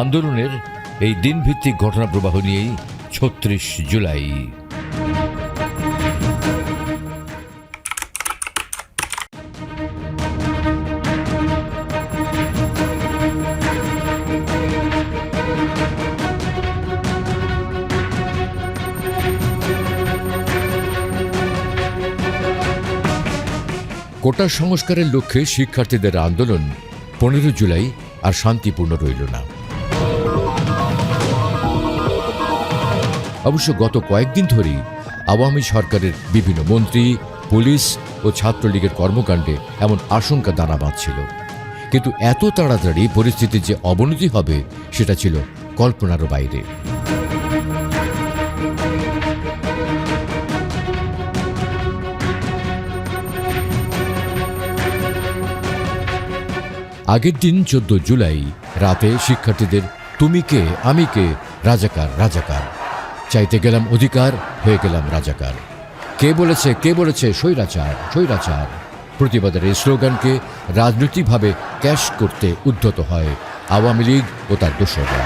আন্দোলনের এই দিনভিত্তিক ঘটনা প্রবাহ নিয়েই ছত্রিশ জুলাই। কোটা সংস্কারের লক্ষ্যে শিক্ষার্থীদের আন্দোলন পনেরো জুলাই আর শান্তিপূর্ণ রইল না। অবশ্য গত কয়েকদিন ধরেই আওয়ামী সরকারের বিভিন্ন মন্ত্রী, পুলিশ ও ছাত্রলীগের কর্মকাণ্ডে এমন আশঙ্কা দানা বাঁধছিল। কিন্তু এত তাড়াতাড়ি পরিস্থিতির যে অবনতি হবে সেটা ছিল কল্পনারও বাইরে। আগের দিন চোদ্দ জুলাই রাতে শিক্ষার্থীদের, তুমি কে? আমি কে? রাজাকার রাজাকার। চাইতে গেলাম অধিকার, হয়ে গেলাম রাজাকার। কে বলেছে কে বলেছে, স্বৈরাচার স্বৈরাচার? প্রতিবাদের এই স্লোগানকে রাজনৈতিকভাবে ক্যাশ করতে উদ্ধত হয় আওয়ামী লীগ ও তার দোসররা।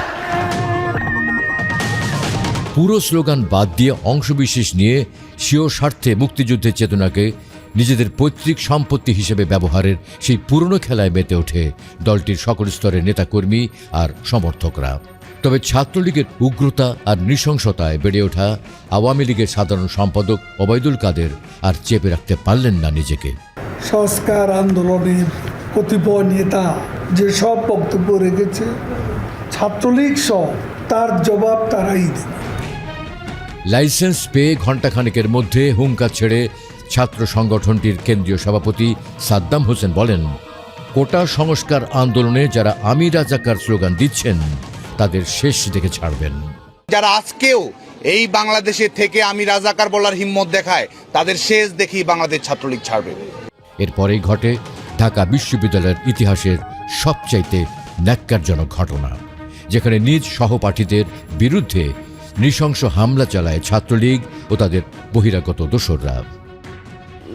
পুরো স্লোগান বাদ দিয়ে অংশবিশেষ নিয়ে স্বীয় স্বার্থে মুক্তিযুদ্ধের চেতনাকে নিজেদের পৈতৃক সম্পত্তি হিসেবে ব্যবহারের সেই পুরনো খেলায় মেতে ওঠে দলটির সকল স্তরের নেতাকর্মী আর সমর্থকরা। তবে ছাত্রলীগের উগ্রতা আর নৃশংসতায় বেড়ে ওঠা আওয়ামী লীগের সাধারণ সম্পাদক ওবায়দুল কাদের আর চেপে রাখতে পারলেন না নিজেকে। সংস্কার আন্দোলনের কতিপয় নেতা যে সব বক্তব্য রেখেছে ছাত্রলীগ সহ তার জবাব তারাই দেবে। লাইসেন্স পেয়ে ঘণ্টাখানেকের মধ্যে হুঙ্কা ছেড়ে ছাত্র সংগঠনটির কেন্দ্রীয় সভাপতি সাদ্দাম হোসেন বলেন কোটা সংস্কার আন্দোলনে যারা আমি রাজাকার স্লোগান দিচ্ছেন তাদের শেষ দেখে ছাড়বেন। যারা আজকেও এই বাংলাদেশে থেকে আমি রাজাকার বলার হিম্মত দেখায় তাদের শেষ দেখি বাংলাদেশ ছাত্রলীগ ছাড়বে। এরপরেই ঘটে ঢাকা বিশ্ববিদ্যালয়ের ইতিহাসের সবচাইতে ন্যাক্কারজনক ঘটনা যেখানে নিজ সহপাঠীদের বিরুদ্ধে নৃশংস হামলা চালায় ছাত্রলীগ ও তাদের বহিরাগত দোসররা।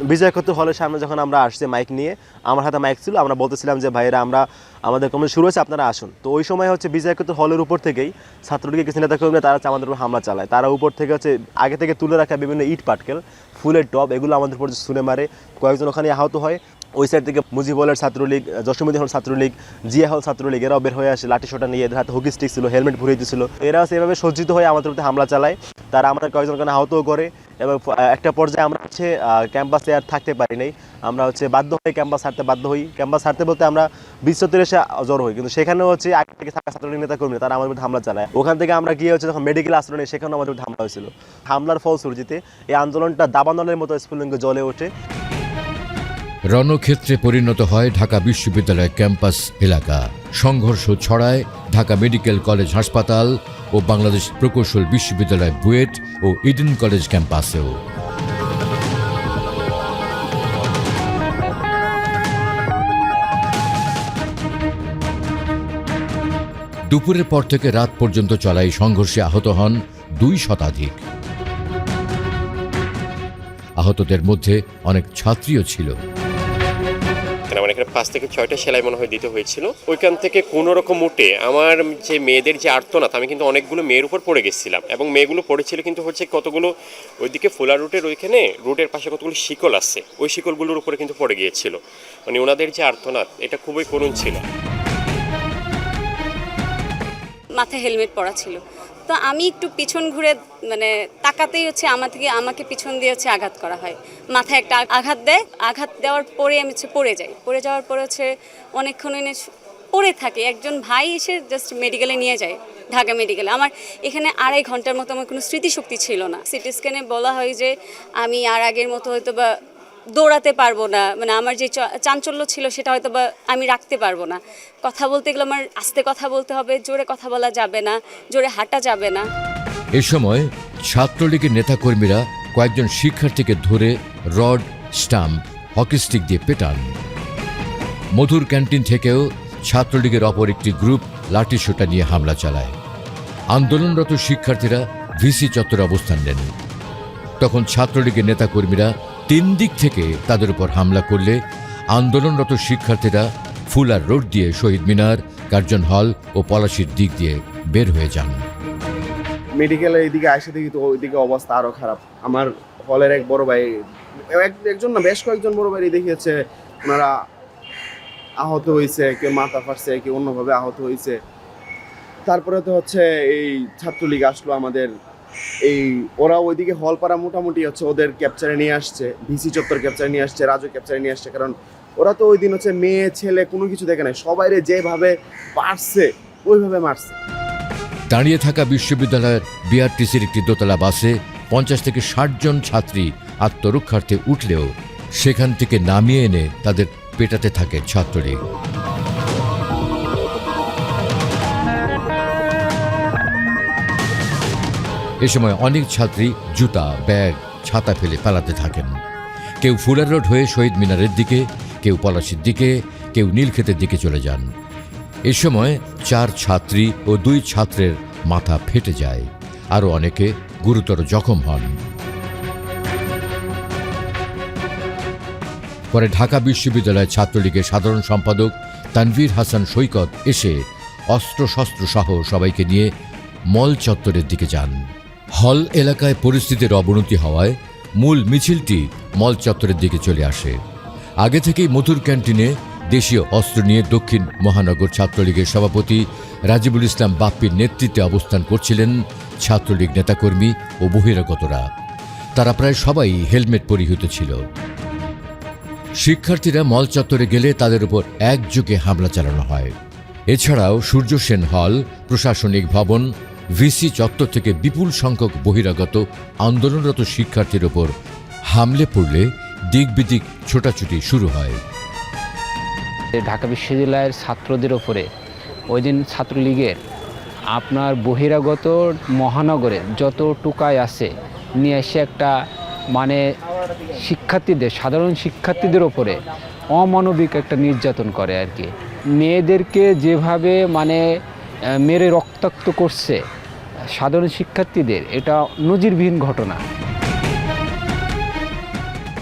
বিজয় ক্ষত হলের সামনে যখন আমরা আসছি মাইক নিয়ে, আমার হাতে মাইক ছিল, আমরা বলতেছিলাম যে, ভাইয়েরা, আমরা, আমাদের কমিটি শুরু হয়েছে, আপনারা আসুন। তো ওই সময় হচ্ছে বিজয় ক্ষত হলের উপর থেকেই ছাত্রলীগের কিছু নেতা কর্মীরা তারা আমাদের উপর হামলা চালায়। তারা উপর থেকে হচ্ছে, আগে থেকে তুলে রাখা বিভিন্ন ইট পাটকেল ফুলের টব, এগুলো আমাদের উপর ছুঁড়ে মারে। কয়েকজন ওখানে আহত হয়। ওই সাইড থেকে মুজিব হলের ছাত্রলীগ জসীমুদ্দিন হল ছাত্রলীগ, জিয়া হল ছাত্রলীগ, এরাও বের হয়ে আসে। লাঠি সোটা নিয়ে এদের হাতে হুকি স্টিক ছিল হেলমেট ভরিয়ে দিয়েছিল এরা এভাবে সজ্জিত হয়ে আমাদের উপরে হামলা চালায়। তারা আমাদের কয়েকজন ওখানে আহতও করে। এবং একটা পর্যায়ে আমরা হচ্ছে ক্যাম্পাসে আর থাকতে পারি নাই। আমরা হচ্ছে বাধ্য হয়ে ক্যাম্পাস ছাড়তে বাধ্য হই। ক্যাম্পাস ছাড়তে বলতে আমরা বিশ্বতের এসে জ্বর হই। কিন্তু সেখানেও হচ্ছে আগে থেকে থাকা ছাত্রলীগ নেতা কর্মী তারা আমাদের হামলা চালায়। ওখান থেকে আমরা গিয়ে হচ্ছে যখন মেডিকেল আশ্রয় নেই, সেখানেও আমাদের হামলা হয়েছিল। হামলার ফলশ্রুতিতে এই আন্দোলনটা দাবানলের মতো স্ফুলিঙ্গ জ্বলে ওঠে। রণক্ষেত্রে পরিণত হয় ঢাকা বিশ্ববিদ্যালয় ক্যাম্পাস এলাকা। সংঘর্ষ ছড়ায় ঢাকা মেডিকেল কলেজ হাসপাতাল ও বাংলাদেশ প্রকৌশল বিশ্ববিদ্যালয় বুয়েট ও ইডেন কলেজ ক্যাম্পাসেও। দুপুরের পর থেকে রাত পর্যন্ত চলা এই সংঘর্ষে আহত হন দুই শতাধিক। আহতদের মধ্যে অনেক ছাত্রীও ছিল। আমার এখানে পাঁচ থেকে ছয়টা সেলাই মনে হয় দিতে হয়েছিল। ওইখান থেকে কোনো রকম উঠে আমার যে মেয়েদের যে আর্তনাথ আমি কিন্তু অনেকগুলো মেয়ের উপর পড়ে গেছিলাম এবং মেয়েগুলো পড়েছিল কিন্তু হচ্ছে কতগুলো ওইদিকে ফোলা রুটের ওইখানে রুটের পাশে কতগুলো শিকল আছে ওই শিকলগুলোর উপরে কিন্তু পড়ে গিয়েছিল। মানে ওনাদের যে আর্তনাদ এটা খুবই করুণ ছিল। মাথায় হেলমেট পরা ছিল। তো আমি একটু পিছন ঘুরে মানে তাকাতেই হচ্ছে আমার থেকে আমাকে পিছন দিয়ে হচ্ছে আঘাত করা হয়। মাথায় একটা আঘাত দেয়, আঘাত দেওয়ার পরে আমি হচ্ছে পড়ে যাই। পড়ে যাওয়ার পরে হচ্ছে অনেকক্ষণ এনে পড়ে থাকে। একজন ভাই এসে জাস্ট মেডিকেলে নিয়ে যায়, ঢাকা মেডিকেলে আমার এখানে আড়াই ঘণ্টার মতো আমার কোনো স্মৃতিশক্তি ছিল না। সিটি স্ক্যানে বলা হয় যে, আমি আর আগের মতো হয়তো বা দৌড়াতে পারব না। মানে আমার যে চাঞ্চল্য ছিল সেটা হয়তো বা আমি রাখতে পারব না। কথা বলতে গেলে আমার আস্তে কথা বলতে হবে, জোরে কথা বলা যাবে না, জোরে হাঁটা যাবে না। এ সময় ছাত্রলীগের নেতাকর্মীরা কয়েকজন শিক্ষার্থীকে ধরে রড, স্টাম্প, হকি স্টিক দিয়ে পেটান। মধুর ক্যান্টিন থেকেও ছাত্রলীগের অপর একটি গ্রুপ লাঠিসোঁটা নিয়ে হামলা চালায়। আন্দোলনরত শিক্ষার্থীরা ভিসি চত্বরে অবস্থান নেন। তখন ছাত্রলীগের নেতাকর্মীরা তিন দিক থেকে তাদের উপর হামলা করলে আন্দোলনরত শিক্ষার্থীরা ফুলার রোড দিয়ে শহীদ মিনার কার্জন হল ও পলাশির দিক দিয়ে বের হয়ে যান। মেডিকেলের এইদিকে আসে দেখি তো ওইদিকে অবস্থা আরও খারাপ। আমার হলের এক বড় ভাই, এক- একজন না, বেশ কয়েকজন বড় ভাই দেখিয়েছে, ওনারা আহত হয়েছে কেউ মাথা ফাটছে, কেউ অন্যভাবে আহত হয়েছে তারপরে তো হচ্ছে এই ছাত্রলীগ আসলো আমাদের এই, ওরা ওইদিকে হলপাড়া মোটামুটি হচ্ছে ওদের ক্যাপচারে নিয়ে আসছে, ভিসি চত্বর ক্যাপচারে নিয়ে আসছে, রাজু ক্যাপচারে নিয়ে আসছে, কারণ ওরা তো ওই দিন হচ্ছে মেয়ে, ছেলে কোনো কিছু দেখে নাই। সবাইরে যেভাবে পারছে ওইভাবে মারছে। দাঁড়িয়ে থাকা বিশ্ববিদ্যালয়ের বিআরটিসির একটি দোতলা বাসে পঞ্চাশ থেকে ষাট জন ছাত্রী আত্মরক্ষার্থে উঠলেও সেখান থেকে নামিয়ে এনে তাদের পেটাতে থাকে ছাত্রলীগ। এ সময় অনেক ছাত্রী জুতা, ব্যাগ, ছাতা ফেলে পালাতে থাকেন। কেউ ফুলার রোড হয়ে শহীদ মিনারের দিকে, কেউ পলাশির দিকে, কেউ নীলক্ষেতের দিকে চলে যান। এ সময় চার ছাত্রী ও দুই ছাত্রের মাথা ফেটে যায়। আরও অনেকে গুরুতর জখম হন। পরে ঢাকা বিশ্ববিদ্যালয় ছাত্রলীগের সাধারণ সম্পাদক তানভীর হাসান সৈকত এসে অস্ত্রশস্ত্র সহ সবাইকে নিয়ে মল চত্বরের দিকে যান। হল এলাকায় পরিস্থিতির অবনতি হওয়ায় মূল মিছিলটি মল চত্বরের দিকে চলে আসে। আগে থেকেই মধুর ক্যান্টিনে দেশীয় অস্ত্র নিয়ে দক্ষিণ মহানগর ছাত্রলীগের সভাপতি রাজিবুল ইসলাম বাপ্পির নেতৃত্বে অবস্থান করছিলেন ছাত্রলীগ নেতাকর্মী ও বহিরাগতরা। তারা প্রায় সবাই হেলমেট পরিহিত ছিল। শিক্ষার্থীরা মল চত্বরে গেলে তাদের উপর একযোগে হামলা চালানো হয়। এছাড়াও সূর্য সেন হল প্রশাসনিক ভবন ভিসি চত্বর থেকে বিপুল সংখ্যক বহিরাগত আন্দোলনরত শিক্ষার্থীর ওপর হামলে পড়লে দিকবিদিক ছোটাছুটি শুরু হয়। ঢাকা বিশ্ববিদ্যালয়ের ছাত্রদের ওপরে ওই দিন ছাত্রলীগের আপনার বহিরাগত মহানগরে যত টুকায় আছে নিয়ে এসে একটা মানে শিক্ষার্থীদের, সাধারণ শিক্ষার্থীদের ওপরে অমানবিক একটা নির্যাতন করে আর কি। মেয়েদেরকে যেভাবে মানে মেরে রক্তাক্ত করছে সাধারণ শিক্ষার্থীদের। এটা নজিরবিহীন ঘটনা।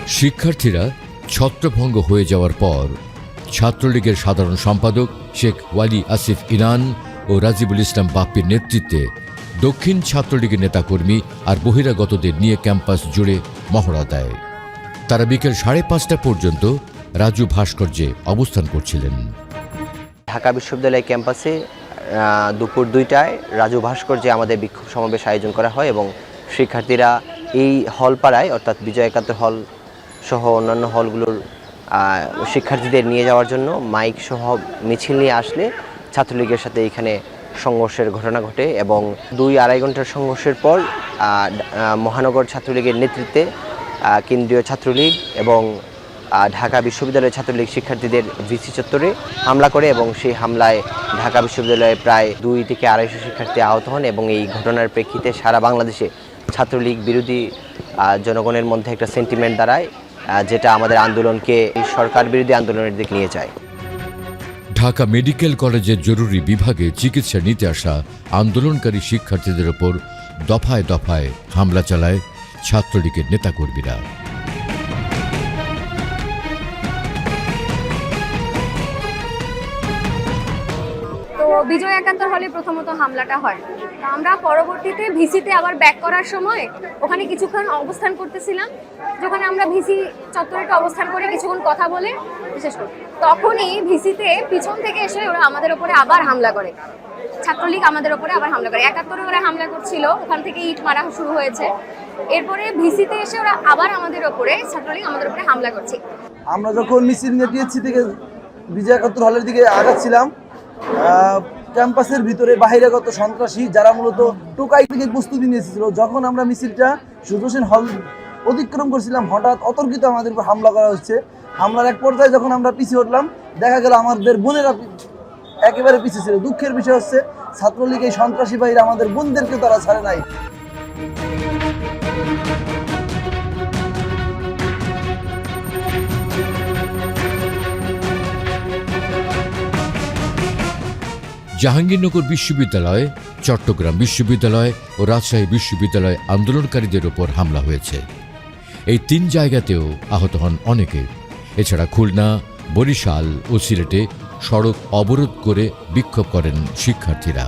শিক্ষার্থীরা ছত্রভঙ্গ হয়ে যাওয়ার পর ছাত্রলীগের সাধারণ সম্পাদক শেখ ওয়ালি আসিফ ইনান ও রাজিবুল ইসলাম বাপ্পির নেতৃত্বে দক্ষিণ ছাত্রলীগের নেতাকর্মী আর বহিরাগতদের নিয়ে ক্যাম্পাস জুড়ে মহড়া দেয়। তারা বিকেল সাড়ে পাঁচটা পর্যন্ত রাজু ভাস্কর্যে অবস্থান করছিলেন। ঢাকা বিশ্ববিদ্যালয় ক্যাম্পাসে দুপুর দুইটায় রাজু ভাস্কর্যে আমাদের বিক্ষোভ সমাবেশ আয়োজন করা হয় এবং শিক্ষার্থীরা এই হল পাড়ায়, অর্থাৎ বিজয় একাত্তর হল সহ অন্যান্য হলগুলোর শিক্ষার্থীদের নিয়ে যাওয়ার জন্য মাইক সহ মিছিল নিয়ে আসলে ছাত্রলীগের সাথে এখানে সংঘর্ষের ঘটনা ঘটে এবং দুই আড়াই ঘণ্টার সংঘর্ষের পর মহানগর ছাত্রলীগের নেতৃত্বে কেন্দ্রীয় ছাত্রলীগ এবং ঢাকা বিশ্ববিদ্যালয়ের ছাত্রলীগ শিক্ষার্থীদের ভিসি চত্বরে হামলা করে এবং সেই হামলায় ঢাকা বিশ্ববিদ্যালয়ে প্রায় দুই থেকে আড়াইশো শিক্ষার্থী আহত হন এবং এই ঘটনার প্রেক্ষিতে সারা বাংলাদেশে ছাত্রলীগ বিরোধী জনগণের মধ্যে একটা সেন্টিমেন্ট দাঁড়ায় যেটা আমাদের আন্দোলনকে, সরকার বিরোধী আন্দোলনের দিকে নিয়ে যায়। ঢাকা মেডিকেল কলেজের জরুরি বিভাগে চিকিৎসা নিতে আসা আন্দোলনকারী শিক্ষার্থীদের ওপর দফায় দফায় হামলা চালায় ছাত্রলীগের নেতাকর্মীরা। বিজয় একাত্তর হলে প্রথমত হামলাটা হয়। আমরা পরবর্তীতে ভিসিতে আবার ব্যাক করার সময় ওখানে কিছুক্ষণ অবস্থান করতেছিলাম, যেখানে আমরা ভিসি চত্বরে অবস্থান করে কিছুক্ষণ কথা বলে বিশেষ করে তখনই ভিসিতে পিছন থেকে এসে ওরা আমাদের ওপরে আবার হামলা করে। ছাত্রলীগ আমাদের ওপরে আবার হামলা করে। একাত্তরে ওরা হামলা করছিল, ওখান থেকে ইট মারা শুরু হয়েছে। এরপরে ভিসিতে এসে ওরা আবার আমাদের ওপরে, ছাত্রলীগ আমাদের ওপরে হামলা করছে। আমরা যখন মিছিল নিয়ে থেকে বিজয় একাত্তর হলের দিকে আগাচ্ছিলাম ক্যাম্পাসের ভিতরে বাহিরাগত সন্ত্রাসী যারা মূলত টোকাই থেকে প্রস্তুতি নিয়ে এসেছিল যখন আমরা মিছিলটা সুদর্শন হল অতিক্রম করছিলাম, হঠাৎ অতর্কিত আমাদের উপর হামলা করা হচ্ছে। হামলার এক পর্যায়ে যখন আমরা পিছিয়ে উঠলাম, দেখা গেল আমাদের বোনেরা একেবারে পিছিয়ে ছিল। দুঃখের বিষয় হচ্ছে, ছাত্রলীগ এই সন্ত্রাসী বাহিনী আমাদের বোনদেরকে তারা ছাড়ে নাই। জাহাঙ্গীরনগর বিশ্ববিদ্যালয়, চট্টগ্রাম বিশ্ববিদ্যালয় ও রাজশাহী বিশ্ববিদ্যালয় আন্দোলনকারীদের ওপর হামলা হয়েছে। এই তিন জায়গাতেও আহত হন অনেকে। এছাড়া খুলনা, বরিশাল ও সিলেটে সড়ক অবরোধ করে বিক্ষোভ করেন শিক্ষার্থীরা।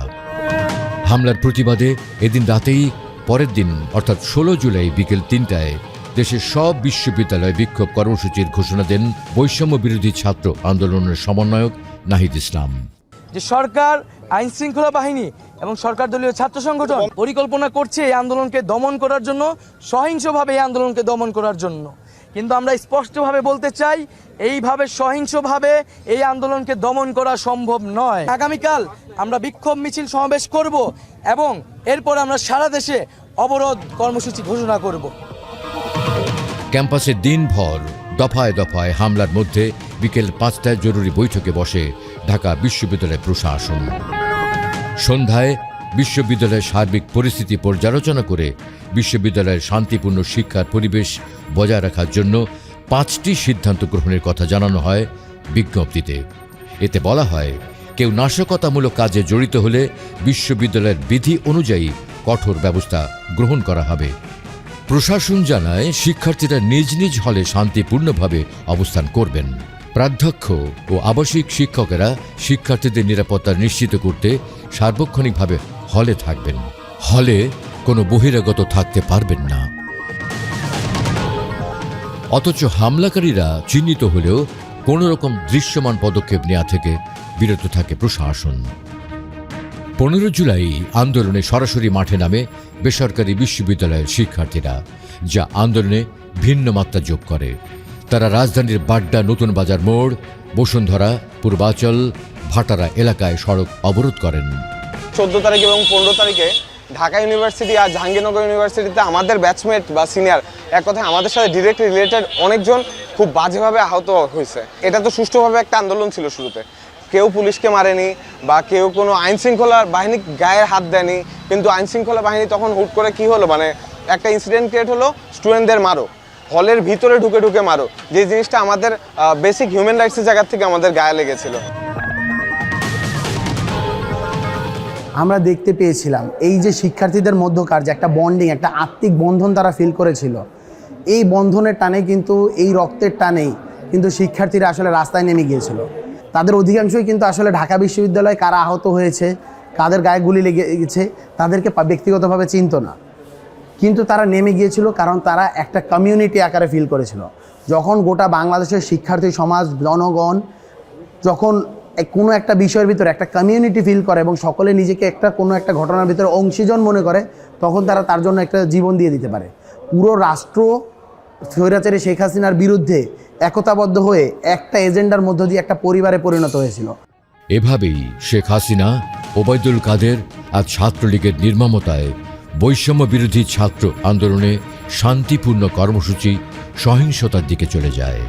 হামলার প্রতিবাদে এদিন রাতেই, পরের দিন, অর্থাৎ ষোলো জুলাই বিকেল তিনটায়, দেশের সব বিশ্ববিদ্যালয় বিক্ষোভ কর্মসূচির ঘোষণা দেন বৈষম্য বিরোধী ছাত্র আন্দোলনের সমন্বয়ক নাহিদ ইসলাম। যে সরকার, আইন শৃঙ্খলা বাহিনী এবং সরকার দলীয় ছাত্র সংগঠন পরিকল্পনা করছে এই আন্দোলনকে দমন করার জন্য, সহিংসভাবে এই আন্দোলনকে দমন করার জন্য। কিন্তু আমরা স্পষ্টভাবে বলতে চাই, এইভাবে সহিংসভাবে এই আন্দোলনকে দমন করা সম্ভব নয়। আগামীকাল আমরা বিক্ষোভ মিছিল সমাবেশ করব এবং এরপর আমরা সারা দেশে অবরোধ কর্মসূচি ঘোষণা করব। ক্যাম্পাসে দিনভর দফায় দফায় হামলার মধ্যে বিকেল পাঁচটায় জরুরি বৈঠকে বসে ঢাকা বিশ্ববিদ্যালয় প্রশাসন। সন্ধ্যায় বিশ্ববিদ্যালয়ের সার্বিক পরিস্থিতি পর্যালোচনা করে বিশ্ববিদ্যালয়ের শান্তিপূর্ণ শিক্ষার পরিবেশ বজায় রাখার জন্য পাঁচটি সিদ্ধান্ত গ্রহণের কথা জানানো হয় বিজ্ঞপ্তিতে। এতে বলা হয়, কেউ নাশকতামূলক কাজে জড়িত হলে বিশ্ববিদ্যালয়ের বিধি অনুযায়ী কঠোর ব্যবস্থা গ্রহণ করা হবে। প্রশাসন জানায়, শিক্ষার্থীরা নিজ নিজ হলে শান্তিপূর্ণভাবে অবস্থান করবেন। প্রাধ্যক্ষ ও আবাসিক শিক্ষকেরা শিক্ষার্থীদের নিরাপত্তা নিশ্চিত করতে সার্বক্ষণিকভাবে হলে থাকবেন। হলে কোনো বহিরাগত থাকতে পারবেন না। অথচ হামলাকারীরা চিহ্নিত হলেও কোনো রকম দৃশ্যমান পদক্ষেপ নেওয়া থেকে বিরত থাকে প্রশাসন। পনেরো জুলাই আন্দোলনে সরাসরি মাঠে নামে বেসরকারি বিশ্ববিদ্যালয়ের শিক্ষার্থীরা, যা আন্দোলনে ভিন্ন মাত্রা যোগ করে। তারা রাজধানীর বাড্ডা নতুন বাজার মোড়, বসুন্ধরা, পূর্বাচল, ভাটারা এলাকায় সড়ক অবরোধ করেন। চোদ্দ তারিখ এবং পনেরো তারিখে ঢাকা ইউনিভার্সিটি আর জাহাঙ্গীরনগর ইউনিভার্সিটিতে আমাদের ব্যাচমেট বা সিনিয়র এক কথায় আমাদের সাথে ডিরেক্ট রিলেটেড অনেকজন খুব বাজেভাবে আহত হয়েছে। এটা তো সুষ্ঠুভাবে একটা আন্দোলন ছিল শুরুতে। কেউ পুলিশকে মারেনি বা কেউ কোনো আইন শৃঙ্খলা বাহিনী গায়ে হাত দেয়নি, কিন্তু আইন শৃঙ্খলা বাহিনী তখন হুট করে কি হলো? মানে একটা ইনসিডেন্ট ক্রিয়েট হলো স্টুডেন্টদের মারো। হলের ভিতরে ঢুকে ঢুকে মারো। যে জিনিসটা আমাদের বেসিক হিউম্যান রাইটসের জায়গা থেকে আমাদের গায়ে লেগেছিল। আমরা দেখতে পেয়েছিলাম, এই যে শিক্ষার্থীদের মধ্যকার যে একটা বন্ডিং একটা আত্মিক বন্ধন তারা ফিল করেছিল। এই বন্ধনের টানে কিন্তু, এই রক্তের টানেই কিন্তু শিক্ষার্থীরা আসলে রাস্তায় নেমে গিয়েছিল। তাদের অধিকাংশই কিন্তু আসলে ঢাকা বিশ্ববিদ্যালয়ে কারা আহত হয়েছে, কাদের গায়ে গুলি লেগে গেছে তাদেরকে ব্যক্তিগতভাবে চিনত না। কিন্তু তারা নেমে গিয়েছিল কারণ তারা একটা কমিউনিটি আকারে ফিল করেছিল। যখন গোটা বাংলাদেশের শিক্ষার্থী, সমাজ, জনগণ যখন কোনো একটা বিষয়ের ভিতরে একটা কমিউনিটি ফিল করে এবং সকলে নিজেকে একটা কোনো একটা ঘটনার ভিতরে অংশীজন মনে করে, তখন তারা তার জন্য একটা জীবন দিয়ে দিতে পারে। পুরো রাষ্ট্র স্বৈরাচারী শেখ হাসিনার বিরুদ্ধে একতাবদ্ধ হয়ে একটা এজেন্ডার মধ্য দিয়ে একটা পরিবারে পরিণত হয়েছিল। এভাবেই শেখ হাসিনা, ওবায়দুল কাদের আর ছাত্রলীগের নির্মমতায় বৈষম্য বিরোধী ছাত্র আন্দোলনে শান্তিপূর্ণ কর্মসূচি সহিংসতার দিকে চলে যায়।